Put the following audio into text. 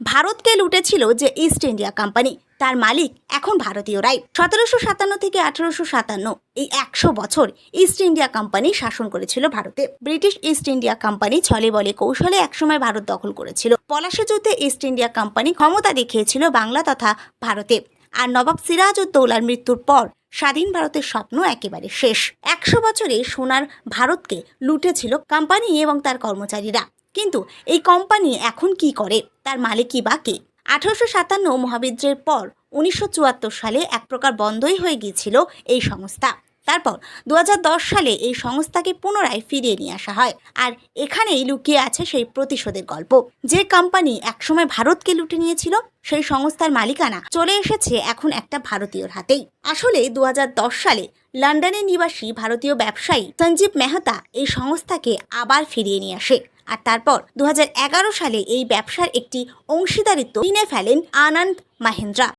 ভারতকে লুটেছিল যে east India company তার মালিক এখন ভারতীয়রাই সতেরোশো সাতান্ন থেকে আঠারোশো সাতান্ন, এই একশো বছর ইস্ট ইন্ডিয়া কোম্পানি শাসন করেছিল ভারতে। ব্রিটিশ ইস্ট ইন্ডিয়া কোম্পানি ছলে বলে কৌশলে একসময় ভারত দখল করেছিল। পলাশী যুদ্ধে ইস্ট ইন্ডিয়া কোম্পানি ক্ষমতা দেখিয়েছিল বাংলা তথা ভারতে। আর নবাব সিরাজউদ্দৌলার মৃত্যুর পর স্বাধীন ভারতের স্বপ্ন একেবারে শেষ। একশো বছরে সোনার ভারতকে লুটেছিল কোম্পানি এবং তার কর্মচারীরা। কিন্তু এই কোম্পানি এখন কি করে? তার মালিকই বা কে? আঠারোশো সাতান্ন মহাবিদ্রের পর উনিশশো চুয়াত্তর সালে এক প্রকার বন্ধই হয়ে গিয়েছিল এই সংস্থা। তারপর দু হাজার দশ সালে এই সংস্থাকে পুনরায় ফিরিয়ে নিয়ে আসা হয়। আর এখানেই লুকিয়ে আছে সেই প্রতিশোধের গল্প। যে কোম্পানি একসময় ভারতকে লুটে নিয়েছিল, সেই সংস্থার মালিকানা চলে এসেছে এখন একটা ভারতীয়র হাতেই। আসলে দু হাজার দশ সালে লন্ডনের নিবাসী ভারতীয় ব্যবসায়ী সঞ্জীব মেহতা এই সংস্থাকে আবার ফিরিয়ে নিয়ে আসে। আর তারপর দু হাজার এগারো সালে এই ব্যবসার একটি অংশীদারিত্ব কিনে ফেলেন আনন্দ মাহেন্দ্রা।